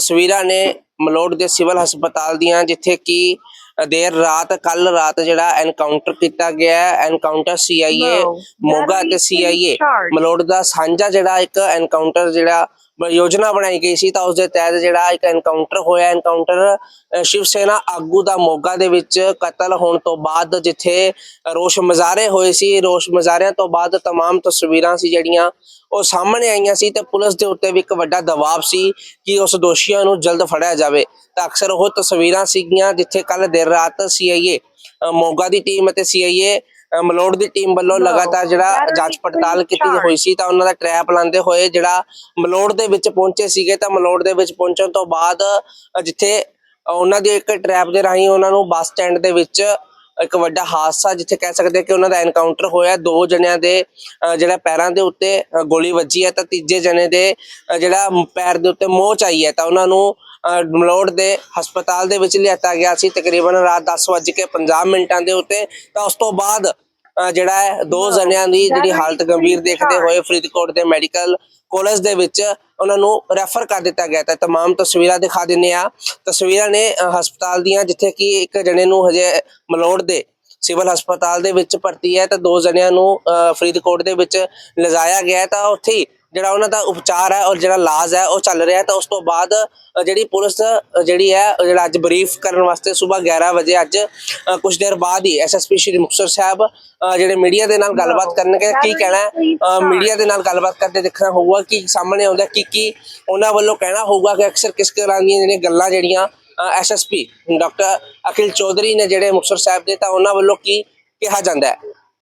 ਤਸਵੀਰਾਂ ਨੇ ਮਲੋੜ ਦੇ ਸਿਵਲ ਹਸਪਤਾਲ ਦੀਆਂ ਜਿੱਥੇ ਕਿ ਦੇਰ ਰਾਤ ਕੱਲ ਰਾਤ ਜਿਹੜਾ ਐਨਕਾਊਂਟਰ ਕੀਤਾ ਗਿਆ ਐਨਕਾਊਂਟਰ ਸੀਆਈਏ ਮੋਗਾ ਅਤੇ ਸੀਆਈਏ ਮਲੋੜ ਦਾ ਸਾਂਝਾ ਜਿਹੜਾ ਇੱਕ ਐਨਕਾਊਂਟਰ ਜਿਹੜਾ ਯੋਜਨਾ ਬਣਾਈ ਗਈ ਸੀ ਤਾਂ ਉਸ ਦੇ ਤਹਿਤ ਜਿਹੜਾ ਇੱਕ ਐਨਕਾਊਂਟਰ ਹੋਇਆ ਐਨਕਾਊਂਟਰ ਅ, ਸ਼ਿਵ ਸੈਨਾ ਆਗੂ ਦਾ ਮੋਗਾ ਦੇ ਵਿੱਚ ਕਤਲ ਹੋਣ ਤੋਂ ਬਾਅਦ ਜਿੱਥੇ ਰੋਸ਼ ਮਜ਼ਾਰੇ ਹੋਏ ਸੀ ਰੋਸ਼ ਮਜ਼ਾਰਿਆਂ ਤੋਂ ਬਾਅਦ तमाम ਤਸਵੀਰਾਂ ਸੀ ਜਿਹੜੀਆਂ ਉਹ ਸਾਹਮਣੇ ਆਈਆਂ ਸੀ ਤੇ ਪੁਲਿਸ ਦੇ ਉੱਤੇ ਵੀ ਇੱਕ ਵੱਡਾ ਦਬਾਅ ਸੀ ਕਿ ਉਸ ਦੋਸ਼ੀਆਂ ਨੂੰ ਜਲਦ ਫੜਿਆ ਜਾਵੇ ਤਾਂ ਅਕਸਰ ਉਹ ਤਸਵੀਰਾਂ ਸੀਗੀਆਂ ਜਿੱਥੇ ਕੱਲ ਦੇਰ ਰਾਤ ਸੀਆਈਏ ਮੋਗਾ ਦੀ ਟੀਮ ਅਤੇ ਸੀਆਈਏ ਮਲੋੜ ਦੀ ਟੀਮ ਵੱਲੋਂ ਲਗਾਤਾਰ ਜਿਹੜਾ ਜਾਂਚ ਪੜਤਾਲ ਕੀਤੀ ਹੋਈ ਸੀ ਤਾਂ ਉਹਨਾਂ ਦਾ ਟਰੈਪ ਲਾਉਂਦੇ ਹੋਏ ਜਿਹੜਾ ਮਲੋੜ ਦੇ ਵਿੱਚ ਪਹੁੰਚੇ ਸੀਗੇ ਤਾਂ ਮਲੋੜ ਦੇ ਵਿੱਚ ਪਹੁੰਚਣ ਤੋਂ ਬਾਅਦ ਜਿੱਥੇ ਉਹਨਾਂ ਦੀ ਇੱਕ ਟਰੈਪ ਦੇ ਰਾਹੀਂ ਉਹਨਾਂ ਨੂੰ ਬੱਸ ਸਟੈਂਡ ਦੇ ਵਿੱਚ ਇੱਕ ਵੱਡਾ ਹਾਦਸਾ ਜਿੱਥੇ ਕਹਿ ਸਕਦੇ ਹਾਂ ਕਿ ਉਹਨਾਂ ਦਾ ਐਨਕਾਊਂਟਰ ਹੋਇਆ। ਦੋ ਜਣਿਆਂ ਦੇ ਜਿਹੜਾ ਪੈਰਾਂ ਦੇ ਉੱਤੇ ਗੋਲੀ ਵੱਜੀ ਹੈ ਤਾਂ ਤੀਜੇ ਜਣੇ ਦੇ ਜਿਹੜਾ ਪੈਰ ਦੇ ਉੱਤੇ ਮੋਚ ਆਈ ਹੈ ਤਾਂ ਉਹਨਾਂ ਨੂੰ ਅ, ਦੇ ਹਸਪਤਾਲ ਦੇ ਵਿੱਚ ਲਿਆਤਾ ਗਿਆ ਸੀ। ਤਕਰੀਬਨ ਰਾਤ 10:50 ਮਿੰਟਾਂ ਦੇ ਉੱਤੇ ਤਾਂ ਉਸ ਤੋਂ ਬਾਅਦ ਜਿਹੜਾ ਹੈ ਦੋ ਜਣਿਆਂ ਦੀ ਜਿਹੜੀ ਹਾਲਤ ਗੰਭੀਰ ਦੇਖਦੇ ਹੋਏ ਫਰੀਦਕੋਟ ਦੇ ਮੈਡੀਕਲ ਕਾਲਜ ਦੇ ਵਿੱਚ ਉਹਨਾਂ ਨੂੰ ਰੈਫਰ ਕਰ ਦਿੱਤਾ ਗਿਆ ਤਾਂ तमाम ਤਸਵੀਰਾਂ ਦਿਖਾ ਦਿੰਨੇ ਆ ਤਸਵੀਰਾਂ ਨੇ ਅ, ਹਸਪਤਾਲ ਦੀਆਂ ਜਿੱਥੇ ਕਿ ਇੱਕ ਜਣੇ ਨੂੰ ਹਜੇ ਮਲੋੜ ਦੇ ਸਿਵਲ ਹਸਪਤਾਲ ਦੇ ਵਿੱਚ ਭਰਤੀ ਹੈ ਤਾਂ ਦੋ ਜਣਿਆਂ ਨੂੰ ਅ, ਫਰੀਦਕੋਟ ਦੇ ਵਿੱਚ ਲਿਜਾਇਆ ਗਿਆ ਹੈ ਤਾਂ ਉੱਥੇ ਹੀ ਜਿਹੜਾ ਉਹਨਾਂ ਦਾ ਉਪਚਾਰ ਹੈ ਔਰ ਜਿਹੜਾ ਇਲਾਜ ਹੈ ਉਹ ਚੱਲ ਰਿਹਾ ਹੈ ਤਾਂ ਉਸ ਤੋਂ ਬਾਅਦ ਜਿਹੜੀ ਪੁਲਿਸ ਜਿਹੜੀ ਹੈ ਜਿਹੜਾ ਅੱਜ ਬਰੀਫ ਕਰਨ ਵਾਸਤੇ ਸਵੇਰ 11 ਵਜੇ ਅੱਜ ਅ, ਕੁਝ ਦੇਰ ਬਾਅਦ ਹੀ ਐਸਐਸਪੀ ਸ਼੍ਰੀ ਮੁਕਤਸਰ ਸਾਹਿਬ ਜਿਹੜੇ ਮੀਡੀਆ ਦੇ ਨਾਲ ਗੱਲਬਾਤ ਕਰਨਗੇ ਕੀ ਕਹਿਣਾ ਹੈ ਮੀਡੀਆ ਦੇ ਨਾਲ ਗੱਲਬਾਤ ਕਰਦੇ ਦੇਖਣਾ ਹੋਊਗਾ ਕਿ ਸਾਹਮਣੇ ਆਉਂਦਾ ਕੀ ਕੀ ਉਹਨਾਂ ਵੱਲੋਂ ਕਹਿਣਾ ਹੋਊਗਾ ਕਿ ਅਕਸਰ ਕਿਸ ਤਰ੍ਹਾਂ ਦੀਆਂ ਜਿਹੜੀਆਂ ਗੱਲਾਂ ਜਿਹੜੀਆਂ ਐਸਐਸਪੀ ਡਾਕਟਰ ਅਖਿਲ ਚੌਧਰੀ ਨੇ ਜਿਹੜੇ ਮੁਕਤਸਰ ਸਾਹਿਬ ਦੇ ਤਾਂ ਉਹਨਾਂ ਵੱਲੋਂ ਕੀ ਕਿਹਾ ਜਾਂਦਾ ਹੈ।